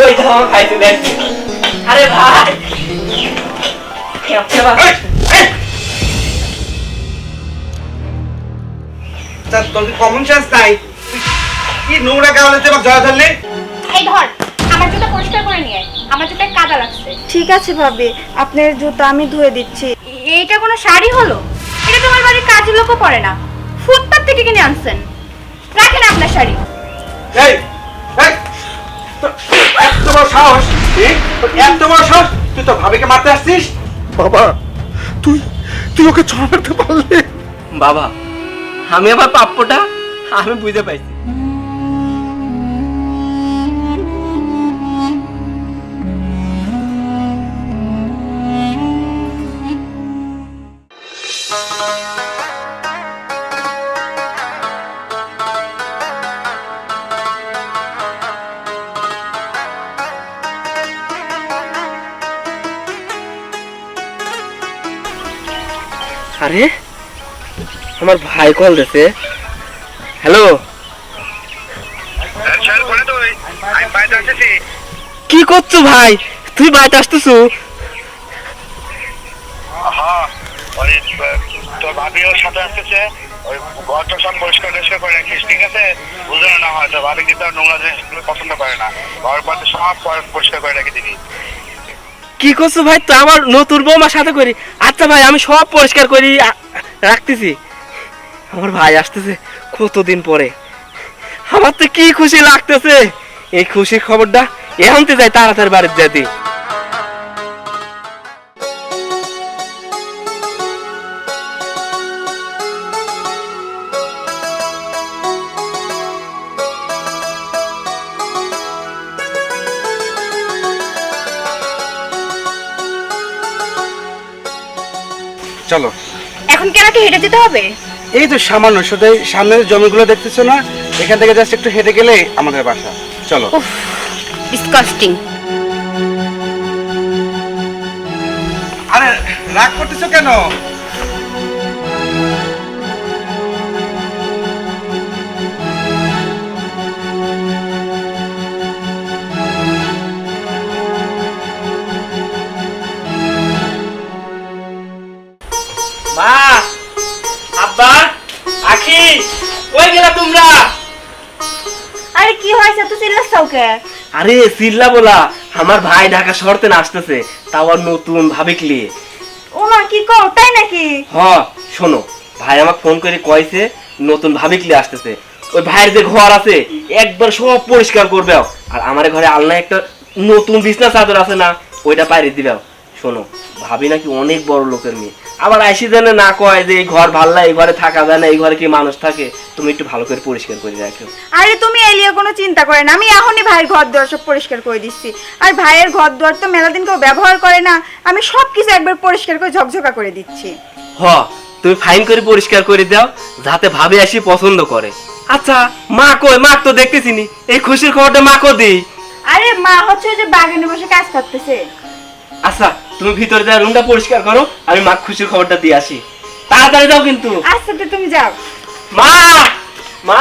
ওই ধামা খাইতে দেখছি আরে ভাই! তা তোর কমন সেন্স নাই? কি নোংরা ধরলে? এই ধর আমার জুতো পরিষ্কার করে নিয়ে আয়। আমার জুতায় কাদা লাগছে। ঠিক আছে ভাবি আপনার জুতো আমি ধুয়ে দিচ্ছি। এইটা কোনো শাড়ি হলো? এটা তোমার বাড়ির কাজ লোকও পরে না। ফুটপাত থেকে কিনে আনছেন। রাখেন আপনার শাড়ি। এই এই! এত বড় সাহস এত বড় সাহস তুই তো ভাবিকে মারতে আসছিস? বাবা তুই তুই ওকে মারতে পারলে? বাবা আমি আবার প্রাপ্যটা আমি বুঝতে পাইছি। আরে আমার ভাই কল দিছে। হ্যালো? কি করছ ভাই? তুই বাইতে আসতেছো? হ্যাঁ ওই আহ, তোর ভাবি সাথে আসতেছে। ওই ঘরটা সব পরিষ্কার টরিষ্কার করে রাখিস ঠিক আছে? বুঝলো না হয় ভাবি কিন্তু নোংরা জিনিসগুলো পছন্দ করে না। ঘর পাতে সব পর- পরিষ্কার করে রেখে দিবি কি করছ ভাই? তো আমার নতুন বৌমার সাথে করি। আচ্ছা ভাই, আমি সব পরিষ্কার করি রাখতেছি। আমার ভাই আসতেছে কতদিন পরে। আমার তো কি খুশি লাগতেছে। এই খুশির খবরটা এখনতে যাই, তাড়াতাড়ি বাড়ির যেতে চলো। এখন কি আমাকে হেঁটে যেতে হবে? এই তো সামান্য শুধু এই সামনের জমিগুলো দেখতেছো না এখান থেকে জাস্ট একটু হেঁটে গেলে আমাদের বাসা। চলো। ডিসকাস্টিং আরে রাগ করতেছো কেন? আরে সিল্লা বলা আমার ভাই ঢাকা শহরতে আসতেছে তাও আর নতুন ভাবিকলি ও মা কি কও তাই নাকি? হ শোনো ভাই আমাকে ফোন করে কয়েছে নতুন ভাবিকলি আসতেছে। ওই ভাইয়ের যে ঘর আছে একবার সব পরিষ্কার করবে। আর আমার ঘরে আলনা একটা নতুন বিছনা চাদর আছে না ওইটা বাইরে দিবে। শোনো ভাবি নাকি অনেক বড় লোকের মেয়ে। আবার আইসি জানে না কয় যে এই ঘর ভালো না এই ঘরে থাকা যায় না এই ঘরে কি মানুষ থাকে তুমি একটু ভালো করে পরিষ্কার করে রাখো আরে তুমি এলিয়ে কোনো চিন্তা করে না আমি এখনই ভাইয়ের ঘর দুয়ার সব পরিষ্কার করে দিচ্ছি। আর ভাইয়ের ঘর দুয়ার তো মেলা দিন কেউ ব্যবহার করে না আমি সব কিছু একবার পরিষ্কার করে ঝকঝকা করে দিচ্ছি। হ তুমি ফাইন করে পরিষ্কার করে দাও যাতে ভাবি আসি পছন্দ করে। আচ্ছা মা কই মা তো দেখতেছি নি এই খুশির খবরটা মা কো দিই। আরে মা হচ্ছে যে বাগানে বসে কাজ করতেছে। আচ্ছা তুমি ভিতরে যা রুমটা পরিষ্কার করো আমি মা খুশির খবরটা দিয়ে আসি। তাড়াতাড়ি যাও কিন্তু। আচ্ছা তো তুমি যাও। মা! মা!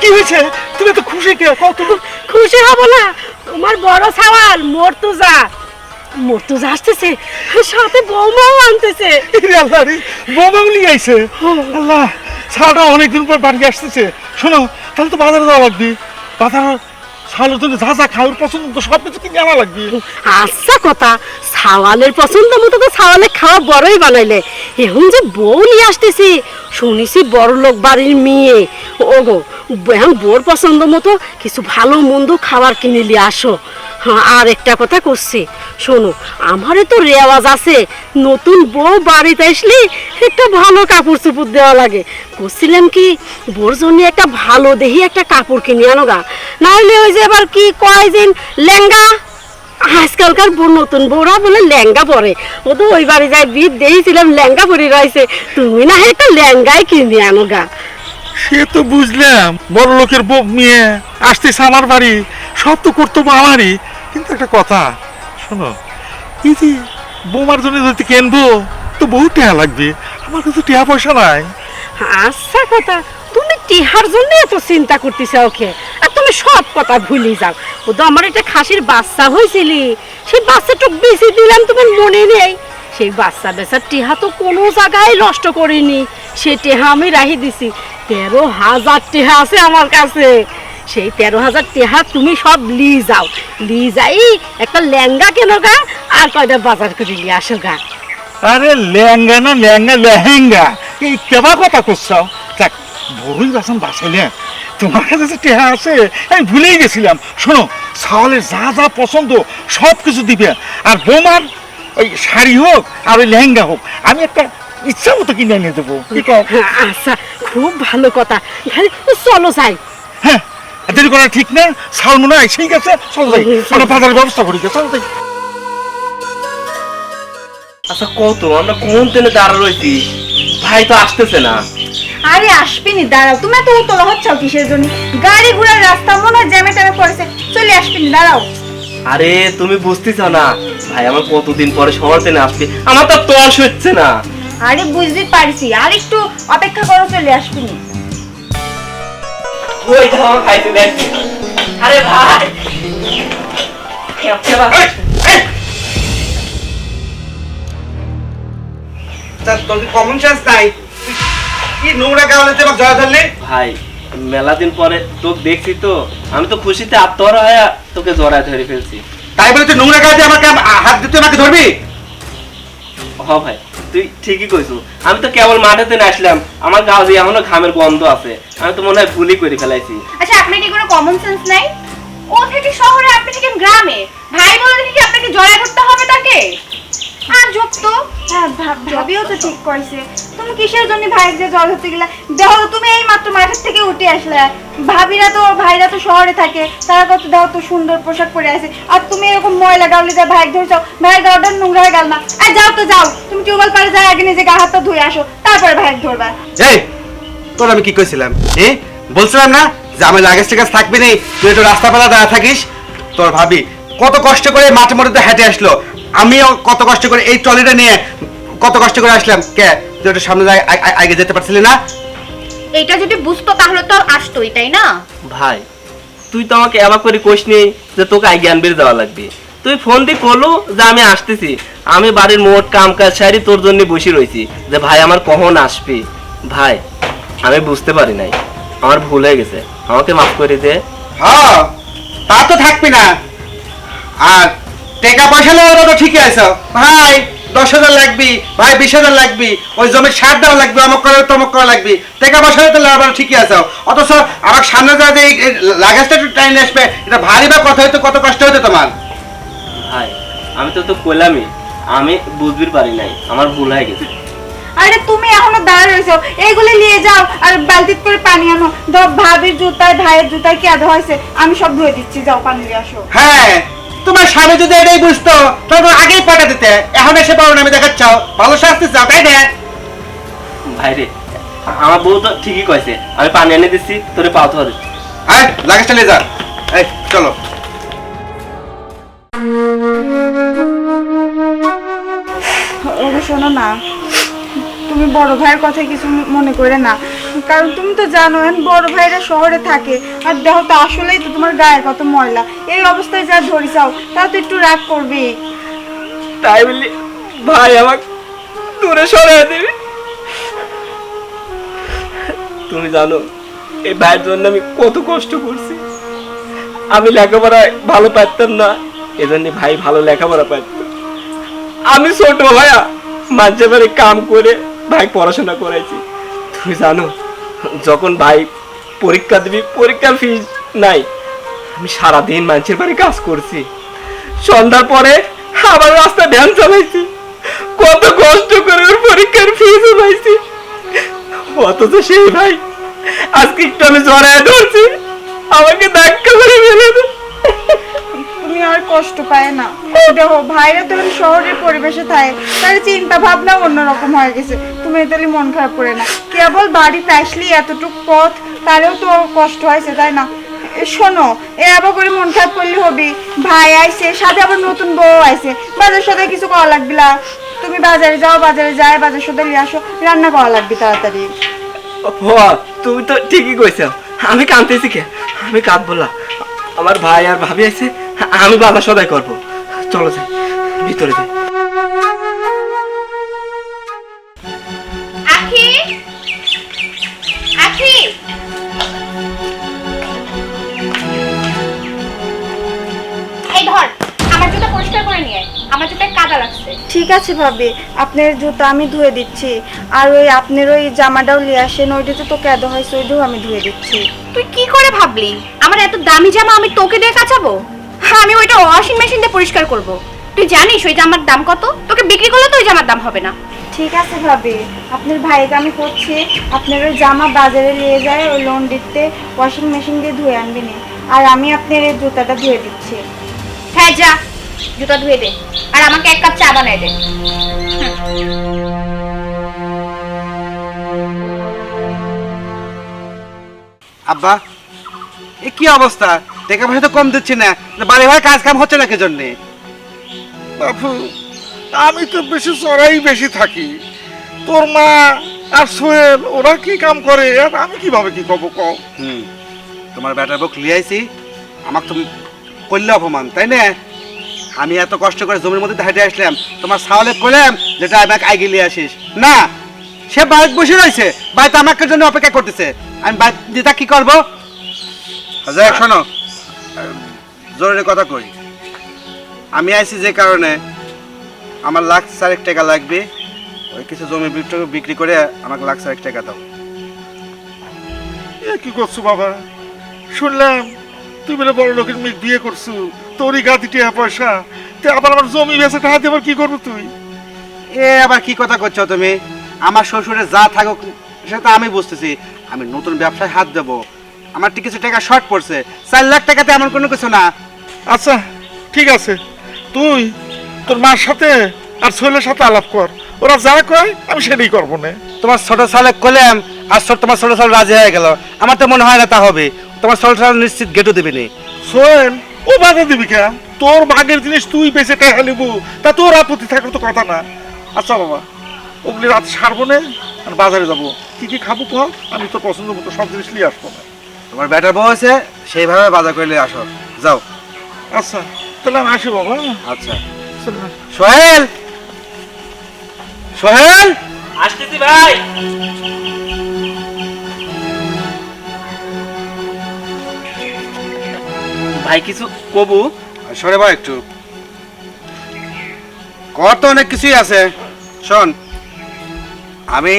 কি হয়েছে? তুমি তো খুশি কে? কত খুশি হব না। তোমার বড় সওয়াল মর্তুজা। মর্তুজা আসতেছে সাথে বৌমাও আনতেছে। আল্লাহ রে বোমাও নিয়ে আইছে? আল্লাহ ছাড়া অনেকদিন পর বাড়ি আসতেছে। শোনো তাহলে তো বাজারে যাওয়া লাগবে। বাজারে ছাড়ার জন্য যা যা খাওয়ার পছন্দ তো সব কিছু কিনে আনা লাগবে। আচ্ছা কথা সাওয়ালের পছন্দ মতো তো সাওয়ালে খাওয়া বড়ই বানাইলে। এখন যে বউ নিয়ে আসতেছি শুনিছি বড় লোক বাড়ির মেয়ে। ওগো এখন বোর পছন্দ মতো কিছু ভালো মন্দ খাবার কিনে নিয়ে আসো। হ্যাঁ আর একটা কথা করছি, শোনো, আমারে তো রেওয়াজ আছে, নতুন বউ বাড়িতে আসলে একটা ভালো কাপড় চোপড় দেওয়া লাগে। করছিলাম কি, বোর জন্য একটা ভালো দেহি একটা কাপড় কিনে আনো গা। না হলে ওই যে এবার কি কয় দিন লেহেঙ্গা? আজকালকার নতুন বউরা বলে লেহেঙ্গা পরে। ও তো ওই বাড়ি যায় বিদ দিয়েছিলাম, লেহেঙ্গা পরে রয়েছে। তুমি না একটা লেহেঙ্গাই কিনে আনো গা। সে তো বুঝলাম, বড় লোকের বউ মেয়ে আসতেছে আমার বাড়ি, সব তো কর্তব্য আমারই। কিন্তু একটা কথা, শোনো যে বৌমার জন্য যদি কেনবো তো বহু টাকা লাগবে, আমার কাছে টেহা পয়সা নাই। আচ্ছা কথা, তুমি টিহার জন্য এত চিন্তা করতেছ ওকে? আর তুমি সব কথা ভুলে যাও। ও তো আমার একটা খাসির বাচ্চা হয়েছিলি সেই বাচ্চাটুক বেশি দিলাম তোমার মনে নেই। সেই বাচ্চা বেচার টিহা তো কোনো জায়গায় নষ্ট করিনি। সে টেহা আমি রাহি দিছি। তেরো হাজার টেহা আছে আমার কাছে। সেই তেরো হাজার টেহা তুমি সব লি যাও। লি যাই একটা লেহেঙ্গা কেন গা? আর কয়টা বাজার করে নিয়ে আসো গা। আরে লেহেঙ্গা না লেহেঙ্গা লেহেঙ্গা। এই কেবা কথা করছাও যাক বড়ই বাসন বাসাইলে তোমার কাছে যে টেহা আছে, আমি ভুলেই গেছিলাম। শোনো সাওয়ালের যা যা পছন্দ সব কিছু দিবে। আর বোমার ওই শাড়ি হোক আর ওই লেহেঙ্গা হোক, আমি একটা ইচ্ছা মতো কিনে এনে দেবো। কি কও? আচ্ছা খুব ভালো কথা। তাহলে চলো যাই। হ্যাঁ দেরি করা ঠিক না সাউল মনে হয় ঠিক আছে চলো যাই। আমরা বাজারের ব্যবস্থা করি চলো যাই। আচ্ছা কত আমরা কোন ট্রেনে দাঁড়া রয়েছি ভাই তো আসতেছে না। আরে আসবিনি দাঁড়াও। তুমি এত উতলা হচ্ছ কিসের জন্য? গাড়ি ঘোড়ার রাস্তা মনে হয় জ্যামে ট্যামে পড়েছে। চলে আসবিনি দাঁড়াও। আরে তুমি বুঝতেছ না। ভাই আমার কতদিন পরে শহর ট্রেনে আসবে? আমার তো তর্স হচ্ছে না। আরে বুঝতে পারছি আর একটু অপেক্ষা করো চলে আসবিনি ওই তো আমার ভাই চলে আসছে। আরে ভাই। তোর কি কমন সেন্স নাই? কি নোংরা জয় ধরলি ভাই মেলা দিন পরে তোকে দেখছি তো। আমি তো খুশিতে আত্মহারা হয়ে তোকে জড়ায় ধরে ফেলছি। তাই বলে তুই নোংরা গাওয়াতে আমাকে হাত দিতে আমাকে ধরবি? হ ভাই। তুই ঠিকই কইছো। আমি তো কেবল মাঠেতে না আসলাম, আমার গাও দিয়ে এখনও ঘামের গন্ধ আছে। আমি তো মনে হয় ভুলই করে ফেলাইছি। আচ্ছা আপনার কি কোনো কমন সেন্স নাই? ও থেকে শহরে আপনি থেকে গ্রামে। ভাই বলে কি আপনাকে জড়ায় করতে হবে তাকে। আর তো? হ্যাঁ ভাবিও তো ঠিক কইছে। তুমি কিসের জন্য ভাইয়ের যে জল ধরতে গেলা? দেখো তুমি এই মাত্র মাঠের থেকে উঠে আসলে। ভাবিরা তো ভাইরা তো শহরে থাকে। তারা কত দাও তো সুন্দর পোশাক পরে আছে। আর তুমি এরকম ময়লা গাউলে যা ভাই ধরছো ভাইয়ের গাউটা নোংরা হয়ে গেল না। আর যাও তো যাও। তুমি টিউবওয়েল পারে যাও আগে নিজে গা হাতটা ধুয়ে আসো। তারপরে ভাইয়ের ধরবা এই তোর আমি কি কইছিলাম? এ বলছিলাম না যে আমি লাগেজ টাগাজ থাকবি নেই? তুই একটু রাস্তা পালা দাঁড়া থাকিস? তোর ভাবি কত কষ্ট করে মাঠে মধ্যে হেঁটে আসলো। আমিও কত কষ্ট করে এই ট্রলিটা নিয়ে কত কষ্ট করে আসলাম? কে? তুই একটু সামনে আগে যেতে পারছিলি না? এটা যদি বুঝতো তাহলে তো আসতোই তাই না? ভাই তুই তো আমাকে এবার করে কোষ নেই যে তোকে আগে আনবির দেওয়া লাগবে। তুই ফোন দিয়ে করল যে আমি আসতেছি। আমি বাড়ির মোট কাম কাজ সারি তোর জন্য বসে রয়েছি যে ভাই আমার কখন আসবি? ভাই আমি বুঝতে পারি নাই। আমার ভুল হয়ে গেছে। আমাকে মাফ করে দে। হ্যাঁ তা তো থাকবি না। আর টাকা পয়সা নেওয়ার তো ঠিকই আছে ভাই দশ হাজার লাগবি ভাই বিশ হাজার লাগবি ওই জমির সার দেওয়া লাগবে অমক করা তমক করা লাগবি। টাকা পয়সা তো নেওয়ার ঠিকই আছে। অথচ আমার সামনে যা যে এই লাগেজটা একটু টাইম আসবে এটা ভারী বা কথা হইতো কত কষ্ট হইতো তোমার? ভাই আমি তো তো কইলামই আমি বুঝবির পারি নাই আমার ভুল হয়ে গেছে। আরে তুমি এখনও দাঁড়া রয়েছো এইগুলো নিয়ে যাও আর বালতিত করে পানি আনো। ধর ভাবির জুতায় ভাইয়ের জুতায় কে হয়েছে আমি সব ধুয়ে দিচ্ছি যাও পানি নিয়ে আসো। হ্যাঁ তোমার স্বামী যদি এটাই বুঝতো তাহলে আগেই পাঠা দিতে। এখন এসে পারো না আমি দেখাচ্ছ। ভালো শাস্তি চাও তাই না? ভাই রে আমার বউ তো ঠিকই কইছে। আমি পানি এনে দিচ্ছি তোরে পাও ধরে আয় লাগেজটা নিয়ে যা। এই চলো। শোনো না। তুমি বড় ভাইয়ের কথা কিছু মনে করে না। কারণ তুমি তো জানো এখন বড় ভাইরা শহরে থাকে। আর দেহ তো, আসলেই তো তোমার গায়ের কত ময়লা। এই অবস্থায় যা ধরি চাও তা তো একটু রাগ করবে। তাই বলি, ভাই আমার দূরে সরে দিবি। তুমি জানো, এই ভাইয়ের জন্য আমি কত কষ্ট করছি। আমি লেখাপড়ায় ভালো পারতাম না, এজন্য ভাই ভালো লেখাপড়া পারত। আমি ছোট ভাইয়া, মাঝে বাড়ি কাম করে ভাই পড়াশোনা করাইছি। তুমি জানো যখন ভাই পরীক্ষা দিবি পরীক্ষার ফিস নাই। আমি সারাদিন মানুষের বাড়ি কাজ করছি। সন্ধ্যার পরে আবার রাস্তা ভ্যান চালাইছি। কত কষ্ট করে পরীক্ষার ফিস পাইছি অথচ সেই ভাই আজকে একটু আমি জড়ায় ধরছি। আমাকে ধাক্কা করে ফেলে। তুমি আর কষ্ট পায় না। দেখো, ভাইরা তো শহরের পরিবেশে থাকে। তার চিন্তা ভাবনা অন্যরকম হয়ে গেছে। তুমি তাহলে মন খারাপ করে না কেবল বাড়িতে আসলি এতটুকু পথ তারেও তো কষ্ট হয়েছে, তাই না? শোনো, এ আবার করে মন খারাপ করলে হবি। ভাই আইছে, সাথে আবার নতুন বউ আইছে। বাজার সাথে কিছু করা লাগবে না। তুমি বাজারে যাও, বাজারে যাই বাজার সাথে নিয়ে আসো। রান্না করা লাগবে তাড়াতাড়ি। তুমি তো ঠিকই কইছ। আমি কাঁদতেছি কে? আমি কাঁদবো না। আমার ভাই আর ভাবি আছে আমি বাবা সদাই করব। চলো যাই ভিতরে যাই। আখি! আখি! এই ধর আমার জুতা পরিষ্কার করে নিয়ে আয়। আমার জুতায় কাদা লাগছে। ঠিক আছে ভাবি আপনার জুতো আমি ধুয়ে দিচ্ছি। আর ওই আপনার ওই জামাটাও নিয়ে আসেন ওইটাতে তো কেদ হয়েছে ওইটাও আমি ধুয়ে দিচ্ছি। তুই কি করে ভাবলি? আমার এত দামি জামা আমি তোকে দিয়ে কাচাবো? হ্যাঁ আমি ওইটা ওয়াশিং মেশিন দিয়ে পরিষ্কার করব। তুই জানিস ওই জামার দাম কত? তোকে বিক্রি করলে তো ওই জামার দাম হবে না। ঠিক আছে ভাবি। আপনার ভাইকে আমি করছি। আপনার ওই জামা বাজারে নিয়ে যায় ওই লোন দিতে ওয়াশিং মেশিন দিয়ে ধুয়ে আনবি নি। আর আমি আপনার এই জুতাটা ধুয়ে দিচ্ছি। হ্যাঁ যা। জুতা ধুয়ে দে। আর আমাকে এক কাপ চা বানায় দে। আব্বা এ কি অবস্থা? টাকা পয়সা তো কম দিচ্ছি না। বাড়ি ভাই কাজ কাম হচ্ছে না কে জন্যে বাপু আমি তো বেশি চড়াই বেশি থাকি। তোর মা আর সোহেল ওরা কি কাম করে? আর আমি কীভাবে কি কব কও? হুম তোমার ব্যাটার বুক লিয়াইছি আমাকে তুমি করলে অপমান তাই না? আমি এত কষ্ট করে জমির মধ্যে হেঁটে আসলাম তোমার সাহলে করলাম যেটা আমাকে আগে লিয়ে আসিস। না সে বাইক বসে রয়েছে বাইক আমাকে জন্য অপেক্ষা করতেছে। আমি বাইক দিদা কি করব? যাই শোনো জরুরি কথা কই। আমি আইছি যে কারণে আমার লাখ চারেক টাকা লাগবে ওই কিছু জমি বিক্রি- করে আমাকে লাখ চারেক টাকা দাও। এ কি করছ বাবা? শুনলাম তুই বলে বড় লোকের মেয়ে বিয়ে করছ তোরই গাদি টিয়া পয়সা। তে আবার আমার জমি বেচে টাকা দিয়ে আবার কি করব তুই? এ আবার কি কথা করছ তুমি? আমার শ্বশুরে যা থাকুক সেটা আমি বুঝতেছি। আমি নতুন ব্যবসায় হাত দেব। আমার ঠিক কিছু টাকা শর্ট পড়ছে। চার লাখ টাকাতে এমন কোনো কিছু না। আচ্ছা ঠিক আছে। তুই তোর মার সাথে আর ছেলের সাথে আলাপ কর। ওরা যা কয় আমি সেটাই করব না। তোমার ছোট সালে কলাম আর ছোট তোমার ছোট সাল রাজি হয়ে গেল। আমার তো মনে হয় না তা হবে। তোমার ছোট সাল নিশ্চিত গেটও দেবে নি সোহেল ও বাধা দিবি কেন তোর ভাগের জিনিস তুই বেঁচে টাকা নিবু। তা তোর আপত্তি থাকার তো কথা না। আচ্ছা বাবা ওগুলি রাত সারবো না আর বাজারে যাব। কি কি খাব কর আমি তোর পছন্দ মতো সব জিনিস নিয়ে আসব। না তোমার ব্যাটার বউ আছে সেইভাবে বাজার করলে আসো। যাও। আচ্ছা তাহলে আমি আসি বাবা আচ্ছা। সোহেল! সোহেল! আসতেছি ভাই। ভাই কিছু কবু? সরে বা একটু। কর তো অনেক কিছুই আছে। শোন আমি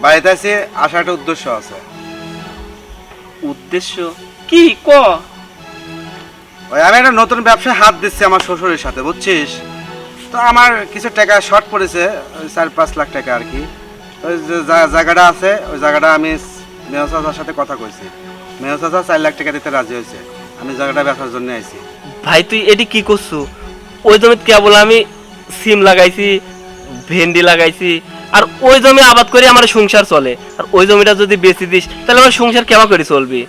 বাড়িতে আছি আসার একটা উদ্দেশ্য আছে। উদ্দেশ্য? কি? ক? ওই আমি একটা নতুন ব্যবসায় হাত দিচ্ছি আমার শ্বশুরের সাথে বুঝছিস? তো আমার কিছু টাকা শর্ট পড়েছে ওই চার পাঁচ লাখ টাকা আর কি। ওই যে জা- জায়গাটা আছে ওই জায়গাটা আমি মেয় চাচার সাথে কথা কইছি। মেয় চাচা চার লাখ টাকা দিতে রাজি হয়েছে। আমি জায়গাটা বেচার জন্য আইছি। ভাই তুই এটি কি করছ? ওই জমিতে কেবল আমি সিম লাগাইছি ভেন্ডি লাগাইছি আর ওই জমি আবাদ করে আমার সংসার চলে। আর ওই জমিটা যদি বেচে দিস তাহলে আমার সংসার কেমন করে চলবি?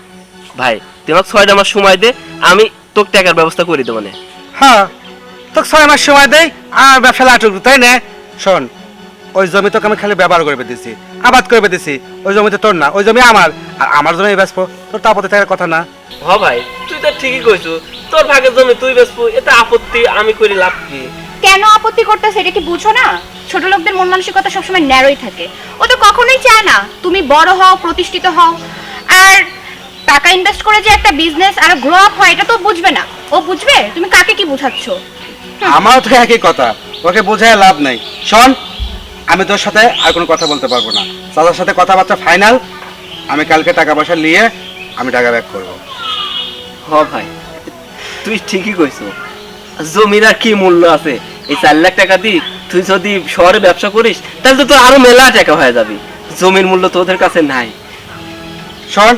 ভাই তুই আমাকে ছয়টা মাস সময় দে আমি তোর টাকার ব্যবস্থা করে দেবো না। হ্যাঁ তোকে ছয় মাস সময় দেয় আর ব্যবসা লাটুক তাই না? শোন ওই জমি তোকে আমি খালি ব্যবহার করে দিছি আবাদ করে দিছি ওই জমিতে তোর না ওই জমি আমার আর আমার জমি বেসবো তোর তো আপত্তি থাকার কথা না। হ ভাই তুই তো ঠিকই কইছু তোর ভাগের জমি তুই বেচবো এটা আপত্তি আমি করি লাভ কি? কেন আপত্তি করতেছে এটা কি বুঝো না? ছোট লোকদের মন মানসিকতা সবসময় ন্যারোই থাকে। ও তো কখনোই চায় না তুমি বড় হও প্রতিষ্ঠিত হও। আর টাকা ইনভেস্ট করে যে একটা বিজনেস আর গ্রো আপ হয় এটা তো বুঝবে না। ও বুঝবে? তুমি কাকে কি বুঝাচ্ছ? আমারও তো একই কথা। ওকে বোঝায় লাভ নাই। শোন আমি তোর সাথে আর কোনো কথা বলতে পারব না। দাদার সাথে কথাবার্তা ফাইনাল আমি কালকে টাকা পয়সা নিয়ে আমি টাকা ব্যাক করব। হ ভাই তুই ঠিকই কইছো। জমির আর কি মূল্য আছে? এই চার লাখ টাকা দি তুই যদি শহরে ব্যবসা করিস তাহলে তো তোর আরও মেলা টাকা হয়ে যাবে। জমির মূল্য তোদের কাছে নাই। শোন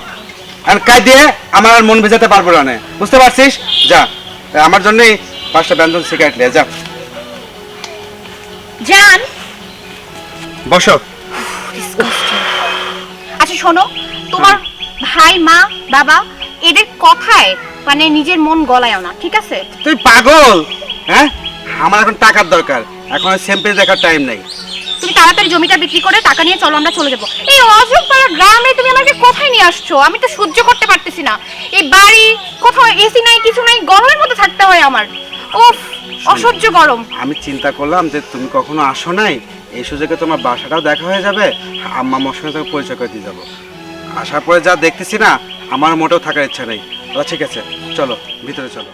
আর কাজ দিয়ে আমার আর মন ভেজাতে পারব না বুঝতে পারছিস? যা আমার জন্যই পাঁচটা ব্যঞ্জন সিগারেট নিয়ে যা। জান! বসো। শোনো তোমার ভাই মা বাবা এদের কথায় মানে নিজের মন গলায়ও না ঠিক আছে? তুই পাগল হ্যাঁ? আমার এখন টাকার দরকার এখন স্যাম্পেল দেখার টাইম নাই। তুমি তাড়াতাড়ি জমিটা বিক্রি করে টাকা নিয়ে চলো আমরা চলে যাব। এই অজব পাড়া গ্রামে তুমি আমাকে কোথায় নিয়ে আসছো? আমি তো সহ্য করতে পারতেছি না। এই বাড়ি কোথাও এসি নাই কিছু নাই গরমের মধ্যে থাকতে হয় আমার। উফ অসহ্য গরম। আমি চিন্তা করলাম যে তুমি কখনো আসো নাই এই সুযোগে তোমার বাসাটাও দেখা হয়ে যাবে আম্মা সঙ্গে তোমাকে পরিচয় করে দিয়ে যাব। আসার পরে যা দেখতেছি না আমার মোটেও থাকার ইচ্ছা নেই। আচ্ছা ঠিক আছে চলো ভিতরে চলো।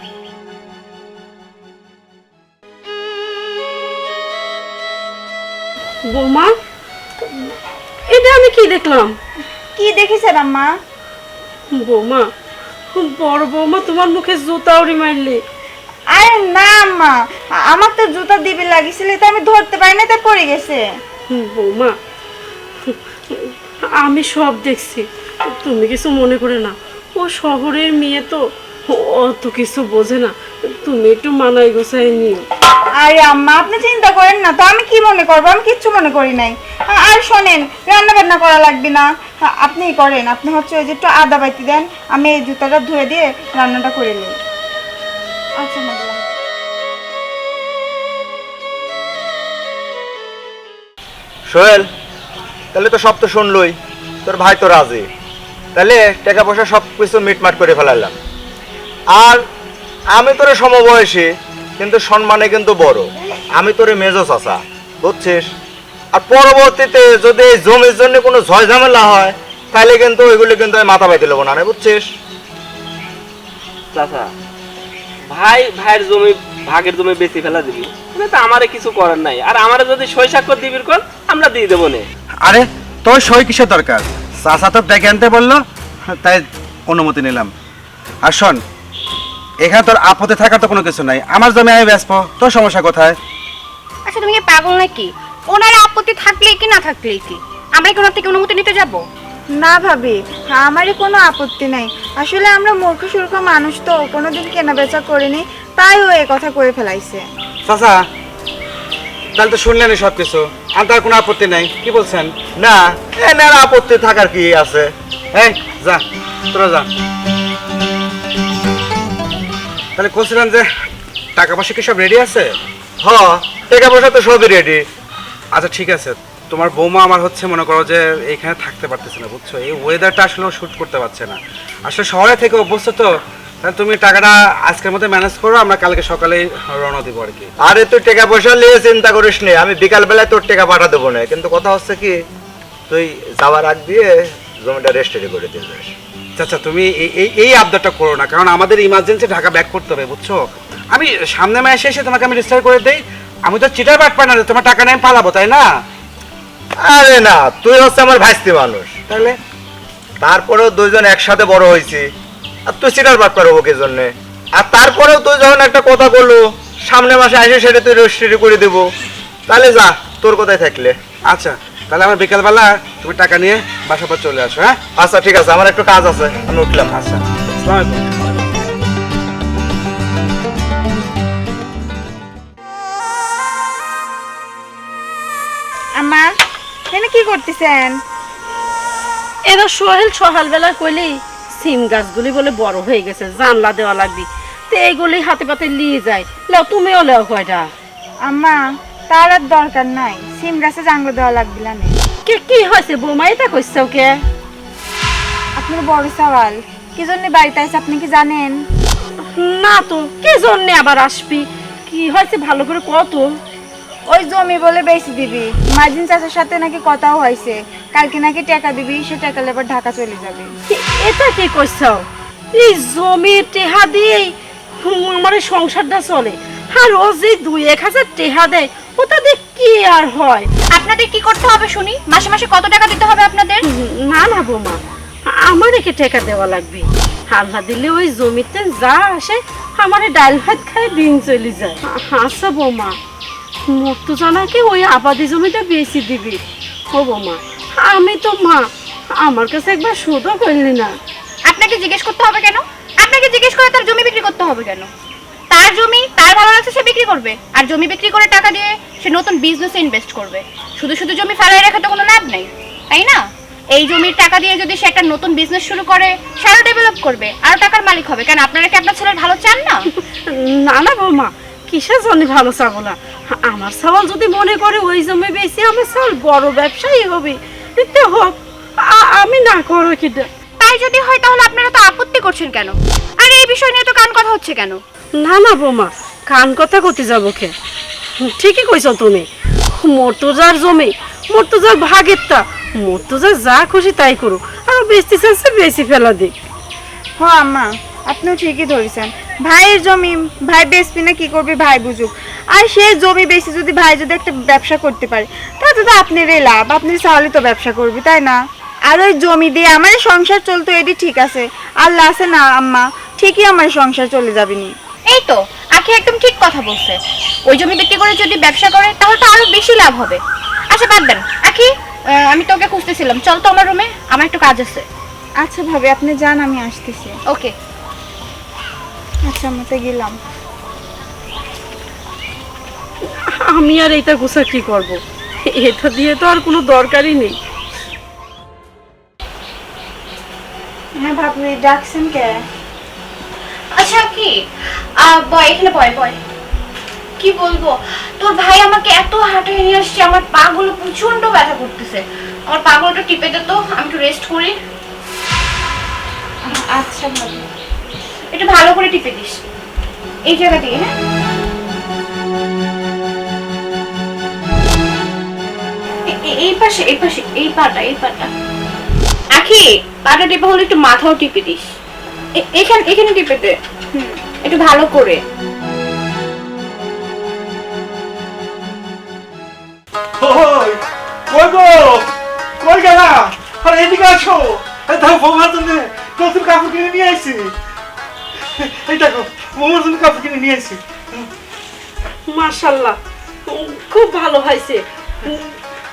বৌমা এটা আমি কি দেখলাম? কি দেখেছেন আম্মা বৌমা বড় বৌমা তোমার মুখে জুতা উড়ি মারলি। আরে না আম্মা আমার তো জুতা দিবে লাগিছিল তো আমি ধরতে পারি না তাই পড়ে গেছে। বৌমা আমি সব দেখছি। তুমি কিছু মনে করে না। ও শহরের মেয়ে তো। অত কিছু বোঝে না। তুমি একটু মানাই গোছাই নিও। আরে আম্মা আপনি চিন্তা করেন না তো। আমি কি মনে করব? আমি কিচ্ছু মনে করি নাই। আর শোনেন রান্না বান্না করা লাগবে না। আ- আপনিই করেন। আপনি হচ্ছে ওই যে একটু আদা বাইতে দেন। আমি এই জুতাটা ধুয়ে দিয়ে রান্নাটা করে নিই। আচ্ছা সোহেল তাহলে তো সব তো শুনলই। তোর ভাই তো রাজি। তাহলে টাকা পয়সা সব কিছু মিটমাট করে ফেলালাম আর আমি তোরে সমবয়সী, কিন্তু সম্মানে কিন্তু বড়। আমি তোরে মেজো চাচা, বুঝছিস? আর পরবর্তীতে যদি এই জমির জন্য কোনো ঝয় ঝামেলা হয়, তাহলে কিন্তু ওইগুলো কিন্তু আমি মাথা পাইতে নেব না বুঝছিস? চাচা, ভাই, ভাইয়ের জমি, ভাগের জমি বেশি ফেলা দিবি। এটা তো আমারে কিছু করার নাই। আর আমারে যদি সই স্বাক্ষর দিবির কর আমরা দিয়ে দেবো নে। আরে তোর সই কিসের দরকার? চাচা তো ডেকে আনতে বলল তাই অনুমতি নিলাম। আর শোন এখানে তোর আপত্তি থাকার তো কোনো কিছু নাই। আমার জমি আমি ব্যস্ত তোর সমস্যা কোথায়? আচ্ছা তুমি কি পাগল নাকি? ওনার আপত্তি থাকলেই কি না থাকলেই কি? আমরা কি ওনার থেকে অনুমতি নিতে যাব? না ভাবি, আমারই কোনো আপত্তি নাই। আসলে আমরা মূর্খ সূর্খ মানুষ তো, কোনোদিন কেনা বেচা করিনি, তাই ও এই কথা করে ফেলাইছে। চাচা, তাহলে তো শুনলেন সব কিছু আর তার কোনো আপত্তি নাই, কি বলছেন? না, এনার আপত্তি থাকার কি আছে? হ্যাঁ যা, তোরা যা। তাহলে বলছিলাম যে টাকা পয়সা কি সব রেডি আছে? হ, টাকা পয়সা তো সবই রেডি আচ্ছা ঠিক আছে। তোমার বৌমা আমার হচ্ছে মনে করো যে এখানে থাকতে পারতেছে না বুঝছ? এই ওয়েদারটা আসলে শুট করতে পারছে না। আসলে শহরে থেকে অভ্যস্ত তো তাহলে তুমি টাকাটা আজকের মধ্যে ম্যানেজ করো আমরা কালকে সকালে রওনা দিব আর কি। আরে তুই টাকা পয়সা নিয়ে চিন্তা করিস নি আমি বিকাল বেলায় তোর টাকা পাঠা দেবো না। কিন্তু কথা হচ্ছে কি তুই যাওয়ার আগ দিয়ে জমিটা রেস্টারি করে দিয়ে যাস। আচ্ছা তুমি এই- এই আবদারটা করো না কারণ আমাদের ইমার্জেন্সি ঢাকা ব্যাক করতে হবে বুঝছ? আমি সামনে মাসে এসে তোমাকে আমি রেজিস্টার করে দেই। আমি তো চিটার ব্যাট পাই না তোমার টাকা নিয়ে পালাবো তাই না? আরে না তুই হচ্ছে আমার ভাইস্তি মানুষ তাহলে তারপরেও দুইজন একসাথে বড় হয়েছি আর তুই সিটার বাদ করব কি জন্য আর তারপরেও তুই যখন একটা কথা বলল সামনে মাসে আসে সেটা তুই রেজিস্ট্রি করে দেবো। তাহলে যা তোর কোথায় থাকলে। আচ্ছা তাহলে আমার বিকালবেলা তুমি টাকা নিয়ে বাসা পর চলে আসো হ্যাঁ? আচ্ছা ঠিক আছে আমার একটু কাজ আছে আমি উঠলাম। আচ্ছা আসসালামু কি করতেছেন? এরা সোহেল সকালবেলা কইলি সিম গাছগুলি বলে বড় হয়ে গেছে জানলা দেওয়া লাগবে। তো এইগুলি হাতে পাতে নিয়ে যায়। লেও তুমিও লেও কয়টা? আম্মা তার আর দরকার নাই। সিম গাছে জাঙ্গ দেওয়া লাগবে না। কি কি হয়েছে বৌমা? এটা কইছো কে? আপনার বড় সওয়াল। কি জন্য বাড়িতে আছে আপনি কি জানেন? না তো কি জন্য আবার আসবি? কি হয়েছে ভালো করে কত ওই জমি বলে বেশি দিবি। মার্জিন চাষের সাথে নাকি কথাও হয়েছে। কালকে নাকি টাকা দিবি সে টাকা লেবার ঢাকা চলে যাবে। এটা কি কইছো এই জমি টেহা দিয়েই আমার সংসারটা চলে। আর ও যে দুই এক হাজার টেহা দেয় ওটা দিয়ে কি আর হয়? আপনাদের কি করতে হবে শুনি? মাসে মাসে কত টাকা দিতে হবে আপনাদের? না না বোমা। আমার একে টাকা দেওয়া লাগবে? আল্লাহ দিলে ওই জমিতে যা আসে আমার ডাল ভাত খায় দিন চলে যায়। আচ্ছা বোমা। মুক্ত জানাকে ওই আবাদি জমিটা বেশি দিবি। ও বোমা আমি তো মা আমার কাছে একবার সুদও করলি না। আপনাকে জিজ্ঞেস করতে হবে কেন? আপনাকে জিজ্ঞেস করে তার জমি বিক্রি করতে হবে কেন? তার জমি তার ভালো লাগছে সে বিক্রি করবে। আর জমি বিক্রি করে টাকা দিয়ে সে নতুন বিজনেসে ইনভেস্ট করবে। শুধু শুধু জমি ফেলায় রেখে তো কোনো লাভ নেই তাই না? এই জমির টাকা দিয়ে যদি সে একটা নতুন বিজনেস শুরু করে সে আরও ডেভেলপ করবে আরও টাকার মালিক হবে। কেন আপনারা কি আপনার ছেলের ভালো চান না? না না বৌমা কিসের জন্য ভালো ছাগল আমার ছাগল যদি মনে করে ওই জমি বেশি আমার সওয়াল বড় ব্যবসায়ী হবে। এতে হোক আমি না করো কি তাই যদি হয় তাহলে আপনারা তো আপত্তি করছেন কেন? আর এই বিষয় নিয়ে তো কান কথা হচ্ছে কেন? না না বৌমা কান কথা করতে যাব কে? ঠিকই কইছো তুমি। মর্তুজার জমি মর্তুজার ভাগের তা মর্তুজার যা খুশি তাই করুক। আর বেশি চাইছে বেশি ফেলা দিক। হ আম্মা আপনিও ঠিকই ধরেছেন। ভাইয়ের জমি ভাই বেচবি না কি করবে ভাই বুঝুক। আর সে জমি বেশি যদি ভাই যদি একটা ব্যবসা করতে পারে তাহলে তো আপনারই লাভ আপনি তাহলে তো ব্যবসা করবি তাই না? আর ওই জমি দিয়ে আমার সংসার চলতো এটি ঠিক আছে। আল্লাহ আছে না আম্মা ঠিকই আমার সংসার চলে যাবে নি এই তো আখি একদম ঠিক কথা বলছে। ওই জমি বিক্রি করে যদি ব্যবসা করে তাহলে তো আরও বেশি লাভ হবে। আচ্ছা বাদ দেন। আখি আমি তোকে খুঁজতেছিলাম। চল তো আমার রুমে আমার একটু কাজ আছে। আচ্ছা ভাবি আপনি যান আমি আসতেছি। ওকে আচ্ছা আমি তো গেলাম। আমি আর এইটা গুছা কি করব? এটা দিয়ে তো আর কোনো দরকারই নেই। হ্যাঁ ভাবি ডাকছেন কে? আচ্ছা কি? আহ, বয় এখানে বয় বয়। কি বলব? তোর ভাই আমাকে এত হাঁটিয়ে নিয়ে আসছে আমার পা গুলো প্রচণ্ড ব্যথা করতেছে। আমার পা গুলো টিপে দে তো আমি একটু রেস্ট করি। আচ্ছা ভাবি একটু ভালো করে টিপে দিস। এই জায়গা দিয়ে হ্যাঁ? এই পাশে এই পাশে, এই পাটা এই পাটা। আখি, পাটা টিপে হলে একটু মাথাও টিপে দিস। এখানে এখানে টিপে দে। একটু ভালো করে। কই গেলা? আরে, এদিকে নতুন কাপড় কিনে নিয়ে আসছি এই দেখো বৌমার জন্য কাপড় কিনে নিয়ে আসছি মাশাল্লাহ খুব ভালো হয়েছে।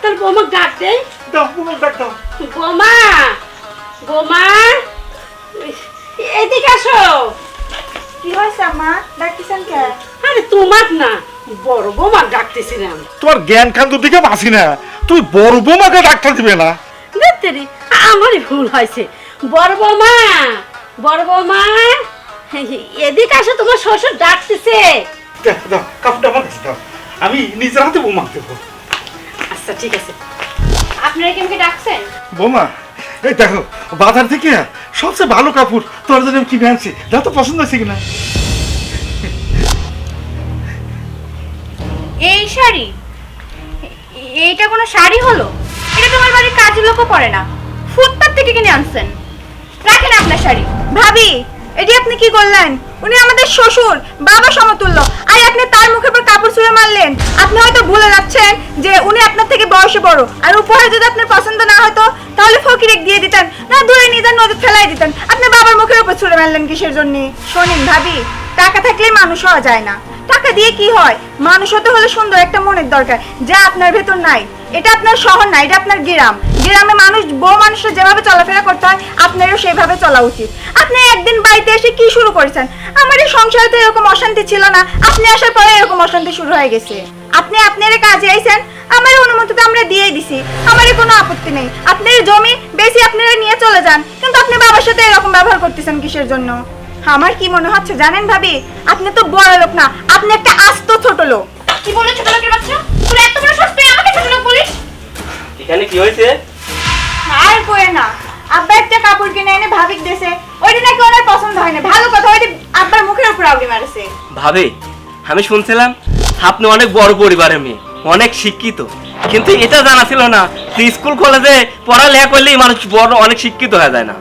তার বৌমা ডাক দেয় দাও বৌমার ডাক দাও। বোমা বোমা এদিকে আসো। কি হয়েছে আম্মা? ডাকতেছেন কে? আরে তোমার না বড় বোমা ডাকতেছিলাম তোমার জ্ঞান কান্ত দিকে বাঁচি না। তুই বড় বৌমাকে ডাক্তার দিবে না। দেখতেরি আমারই ভুল হয়েছে। বড় বৌমা বড় বৌমা এদিকে আসো তোমার শ্বশুর ডাকতেছে। দাও, দাও আমার কাছে দাও। আমি নিজের হাতে বোমা দেবো আচ্ছা ঠিক আছে। আপনারা কি আমাকে ডাকছেন? বৌমা এই দেখো বাজার থেকে সবচেয়ে ভালো কাপড় তোর জন্য কিনে আনছি। দাও তো পছন্দ হয়েছে কিনা? এই শাড়ি? এইটা কোনো শাড়ি হলো? এটা তোমার বাড়ির কাজের লোকও পরে না। ফুটপাত থেকে কিনে আনছেন। রাখেন আপনার শাড়ি। ভাবি এটি আপনি কি করলেন? উনি আমাদের শ্বশুর, বাবা সমতুল্য। আর আপনি তার মুখের উপর কাপড় ছুঁড়ে মারলেন। আপনি হয়তো ভুলে যাচ্ছেন যে উনি আপনার থেকে বয়সে বড়। আর উপহার যদি আপনার পছন্দ না হতো, তাহলে ফকিরেক দিয়ে দিতেন। না, দূরে নিয়ে যান নদী ফেলাই দিতেন। আপনি বাবার মুখের উপর ছুঁড়ে মারলেন কিসের জন্য? শোনেন ভাবি, টাকা থাকলে মানুষ হওয়া যায় না। টাকা দিয়ে কি হয়? মানুষ হতে হলে সুন্দর একটা মনের দরকার, যা আপনার ভেতর নাই। এটা আপনার শহর না, এটা আপনার গ্রাম। গ্রামে মানুষ, বউ মানুষের যেভাবে চলাফেরা করতে হয়, আপনারও সেভাবে চলা উচিত। আপনি একদিন বাড়িতে এসে কি শুরু করেছেন? আমার এই সংসারে তো এরকম অশান্তি ছিল না। আপনি আসার পরে এরকম অশান্তি শুরু হয়ে গেছে। আপনি আপনার কাজে আইছেন, আমার অনুমতি তো আমরা দিয়েই দিছি। আমার কোনো আপত্তি নেই। আপনার জমি বেশি আপনারা নিয়ে চলে যান। কিন্তু আপনি বাবার সাথে এরকম ব্যবহার করতেছেন কিসের জন্য? আমার কি মনে হচ্ছে জানেন ভাবি? আপনি তো বড় লোক না, আপনি একটা আস্ত ছোট লোক। কি বলে ছোট লোকের বাচ্চা? তোর এত বড় সাহস তুই আমাকে ছোট লোক বলিস? এখানে কি হয়েছে? আর কয়ে না। আব্বা একটা কাপড় কিনে এনে ভাবিক দেশে। ওইটা নাকি ওনার পছন্দ হয় না। ভালো কথা ওইটা আব্বার মুখের উপর আউলি মারেছে। ভাবে আমি শুনছিলাম আপনি অনেক বড় পরিবারের মেয়ে অনেক শিক্ষিত। কিন্তু এটা জানা ছিল না যে স্কুল কলেজে পড়ালেখা করলেই মানুষ বড় অনেক শিক্ষিত হয়ে যায় না।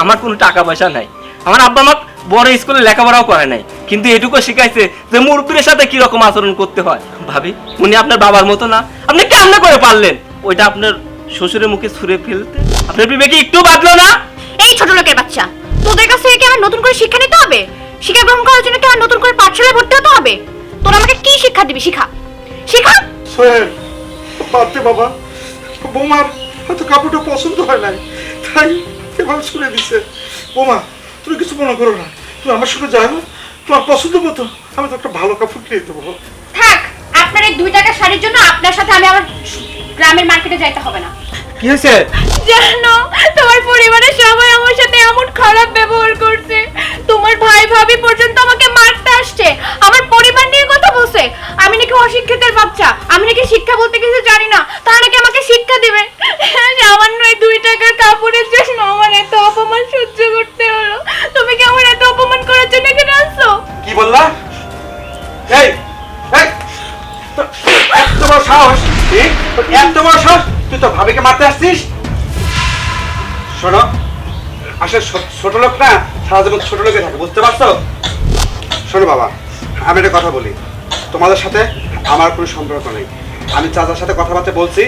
আমার কোনো টাকা পয়সা নাই। আমার আব্বা আমাকে বড় স্কুলে লেখাপড়াও করে নাই। কিন্তু এটুকু শিখাইছে যে মুরব্বীর সাথে কি রকম আচরণ করতে হয়। ভাবি উনি আপনার বাবার মতো না। আপনি কেমনে করে পারলেন। ওইটা আপনার শ্বশুরের মুখে ছুঁড়ে ফেলতে। আপনার বিবেকে একটু বাঁধলো না? এই ছোট লোকের বাচ্চা তোদের কাছ থেকে কি আমার নতুন করে শিক্ষা নিতে হবে? শিক্ষা গ্রহণ করার জন্য কি আমার নতুন করে পাঠশালায় ভর্তি হতে হবে? তোরা আমাকে কি শিক্ষা দিবি শিখা? শিখা? সোহেল পারতে বাবা। বৌমার হয়তো কাপড়টা পছন্দ হয় নাই। তাই এভাবে শুনে দিছে। বৌমা তুমি কিছু মনে করো না। তুমি আমার সঙ্গে যাও। তোমার পছন্দ মতো আমি তো একটা ভালো কাপড় কিনে দেবো থাক আপনার এই দুই টাকা শাড়ির জন্য আপনার সাথে আমি আমার গ্রামের মার্কেটে যাইতে হবে না। কি হয়েছে? জানো তোমার পরিবারের সবাই আমার সাথে এমন খারাপ ব্যবহার করছে। তোমার ভাই ভাবি পর্যন্ত আমাকে মারতে আসছে। আমার পরিবার নিয়ে কথা বলছে। আমি নাকি অশিক্ষিতের বাচ্চা আমি নাকি শিক্ষা বলতে কিছু জানি না। তারা নাকি আমাকে শিক্ষা দিবে। সামান্য এই দুই টাকার কাপড়ের জন্য আমার এত অপমান সহ্য সাহস? তোর এত বড় সাহস? তুই তো ভাবিকে মারতে আসছিস? শোনো আসলে ছোট লোক না সারা জীবন ছোট লোকে থাকে বুঝতে পারছ? শোনো বাবা আমি একটা কথা বলি। তোমাদের সাথে আমার কোনো সম্পর্ক নেই। আমি চাচার সাথে কথাবার্তা বলছি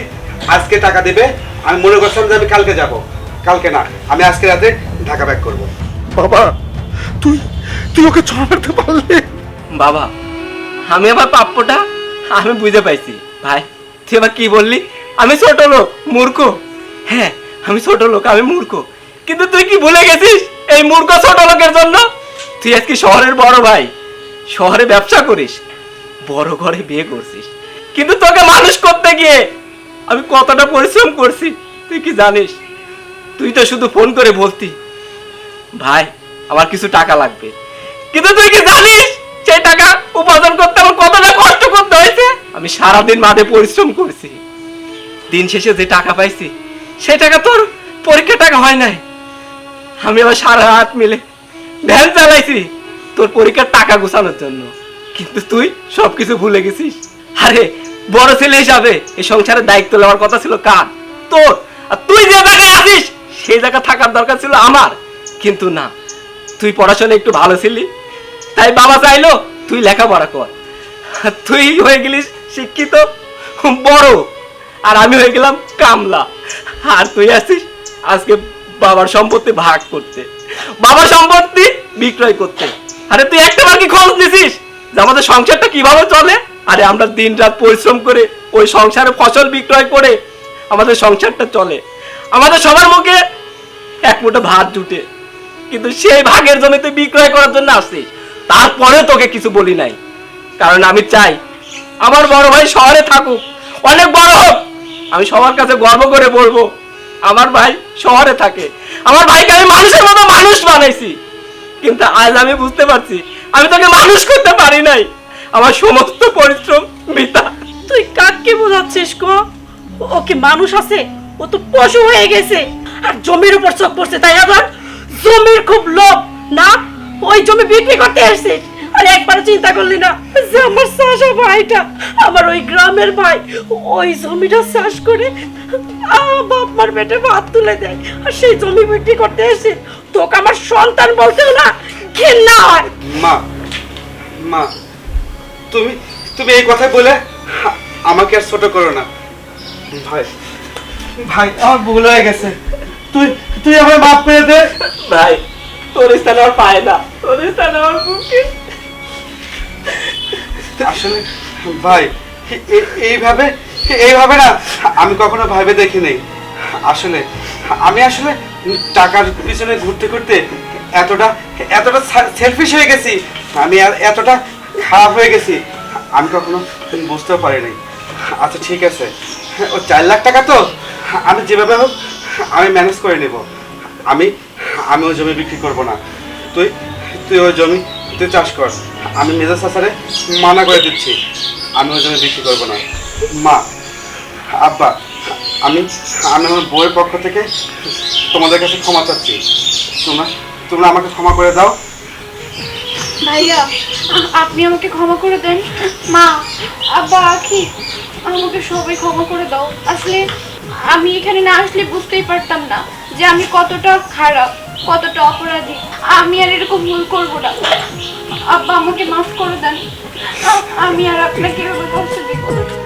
আজকে টাকা দেবে আমি মনে করছিলাম যে আমি কালকে যাব। কালকে না আমি আজকে রাতে ঢাকা ব্যাক করব। বাবা তুই তুই ওকে চড়াতে পারলে? বাবা আমি আবার প্রাপ্যটা আমি বুঝে পাইছি। ভাই, তুই আবার কি বললি? আমি ছোট লোক, মূর্খ। হ্যাঁ আমি ছোট লোক, আমি মূর্খ। কিন্তু তুই কি ভুলে গেছিস এই মূর্খ ছোট লোকের জন্য? তুই আজকে শহরের বড় ভাই, শহরে ব্যবসা করিস, বড় ঘরে বিয়ে করছিস। কিন্তু তোকে মানুষ করতে গিয়ে আমি কতটা পরিশ্রম করছি, তুই কি জানিস? তুই তো শুধু ফোন করে বলতি, ভাই, আমার কিছু টাকা লাগবে। কিন্তু তুই কি জানিস, সেই টাকা উপার্জন করতে আমার কতটা কষ্ট করতে হয়েছে আমি সারাদিন মাঠে পরিশ্রম করছি। দিন শেষে যে টাকা পাইছি, সেই টাকা তোর পরীক্ষা টাকা হয় নাই। আমি আবার সারা রাত মিলে ভ্যান চালাইছি তোর পরীক্ষার টাকা গোছানোর জন্য। কিন্তু তুই সবকিছু ভুলে গেছিস? আরে, বড় ছেলে হিসাবে এই সংসারের দায়িত্ব নেওয়ার কথা ছিল কার? তোর আর তুই যে জায়গায় আছিস, সেই জায়গা থাকার দরকার ছিল আমার। কিন্তু না, তুই পড়াশোনা একটু ভালো ছিলি, তাই বাবা চাইলো তুই লেখাপড়া কর। তুই হয়ে গেলিস শিক্ষিত, বড়, আর আমি হয়ে গেলাম কামলা। আর তুই আসিস আজকে বাবার সম্পত্তি ভাগ করতে। বাবার সম্পত্তি বিক্রয় করতে। আরে তুই একটা বার কি খোঁজ নিছিস যে আমাদের সংসারটা কীভাবে চলে? আরে আমরা দিন রাত পরিশ্রম করে ওই সংসারে ফসল বিক্রয় করে আমাদের সংসারটা চলে। আমাদের সবার মুখে এক মুঠো ভাত জুটে। কিন্তু সেই ভাগের জমিতে বিক্রয় করার জন্য আসছিস তারপরে তোকে কিছু বলি নাই। কারণ আমি চাই আমার বড় ভাই শহরে থাকুক। অনেক বড় হোক। আমি সবার কাছে গর্ব করে বলব, আমার ভাই শহরে থাকে। আমার ভাইকে আমি মানুষের মতো মানুষ বানাইছি। কিন্তু আজ আমি বুঝতে পারছি, আমি তোকে মানুষ করতে পারি নাই। আমার সমস্ত পরিশ্রম বৃথা। তুই কাকে বোঝাচ্ছিস কি মানুষ আছে? ও তো পশু হয়ে গেছে। আর জমির উপর চোখ পড়ছে, তাই আবার জমির খুব লোভ। না, ওই জমি বিক্রি করতে আসছিস আর একবার চিন্তা করলি না যে আমার চাষা ভাইটা আমার ওই গ্রামের ভাই ওই জমিটা চাষ করে বাপ মার পেটে ভাত তুলে দেয়। আর সেই জমি বিক্রি করতে এসে তোকে আমার সন্তান বলতেও না ঘেন্না হয়। মা মা তুমি তুমি এই কথা বলে আমাকে আর ছোট করো না। ভাই ভাই আমার ভুল হয়ে গেছে। তুই তুই আমার মাফ করে দে। ভাই তোর স্থানে আর পায় না তোর স্থানে আমার বুকে আসলে, ভাই এইভাবে এইভাবে না, আমি কখনো ভাবে দেখি নাই। আসলে, আমি আসলে টাকার পিছনে ঘুরতে ঘুরতে এতটা এতটা সেলফিশ হয়ে গেছি, আমি এতটা খারাপ হয়ে গেছি, আমি কখনো বুঝতেও পারি পারিনি আচ্ছা ঠিক আছে। ও চার লাখ টাকা তো, আমি যেভাবে হোক, আমি ম্যানেজ করে নেব। আমি আমি ওই জমি বিক্রি করব না। তুই তুই ওই জমি তুই চাষ কর। আমি মেজাজ সাসারে মানা করে দিচ্ছি। আমি ওই জমি বিক্রি করব না। মা, আব্বা, আমি আমি আমার বউয়ের পক্ষ থেকে তোমাদের কাছে ক্ষমা চাচ্ছি। তোমরা তোমরা আমাকে ক্ষমা করে দাও। ভাইয়া, আপনি আমাকে ক্ষমা করে দেন। মা, আব্বা, আখি, আমাকে সবাই ক্ষমা করে দাও। আসলে আমি এখানে না আসলে বুঝতেই পারতাম না যে আমি কতটা খারাপ। কতটা অপরাধী? আমি আর এরকম ভুল করব না। আব্বা, আমাকে মাফ করে দেন। আমি আর আপনাকে এভাবে কষ্ট দিব।